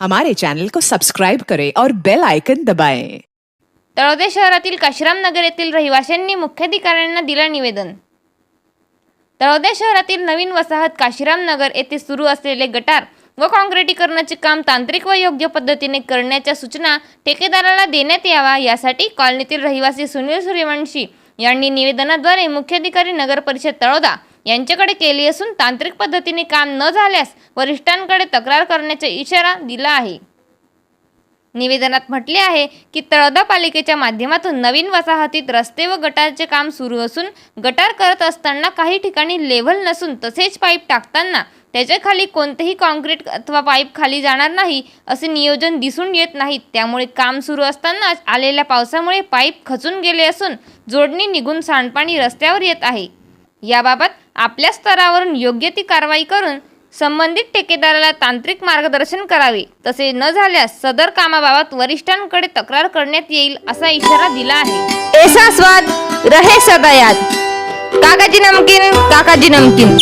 हमारे चैनल को सब्सक्राइब करें और बेल आइकन दबाएं। तळोदे शहरातील काशीराम नगर येथील रहिवाशांनी मुख्याधिकाऱ्यांना दिलं निवेदन तळोदे शहरातील नवीन वसाहत काशीराम नगर येथे सुरू असलेले गटार व काँक्रिटीकरणाचे काम तांत्रिक व योग्य पद्धतीने करण्याच्या सूचना ठेकेदाराला देण्यात यावा यासाठी कॉलनीतील रहिवासी सुनील सूर्यवंशी यांनी निवेदनाद्वारे मुख्याधिकारी नगर परिषद तळोदा यांच्याकडे केली असून तांत्रिक पद्धतीने काम न झाल्यास वरिष्ठांकडे तक्रार करण्याचा इशारा दिला आहे. निवेदनात म्हटले आहे की तळोदा पालिकेच्या माध्यमातून नवीन वसाहतीत रस्ते व गटारचे काम सुरू असून गटार करत असताना काही ठिकाणी लेव्हल नसून तसेच पाईप टाकताना त्याच्याखाली कोणतेही कॉन्क्रीट अथवा पाईप खाली जाणार नाही असे नियोजन दिसून येत नाहीत त्यामुळे काम सुरू असताना आलेल्या पावसामुळे पाईप खचून गेले असून जोडणी निघून सांडपाणी रस्त्यावर येत आहे. याबाबत आपल्या स्तरावरून योग्य ती कारवाई करून संबंधित ठेकेदाराला तांत्रिक मार्गदर्शन करावे. तसे न झाल्यास सदर कामाबाबत वरिष्ठांकडे तक्रार करण्यात येईल असा इशारा दिला आहे. ऐसा स्वाद रहे सदयात काकाजी नमकीन काकाजी नमकीन.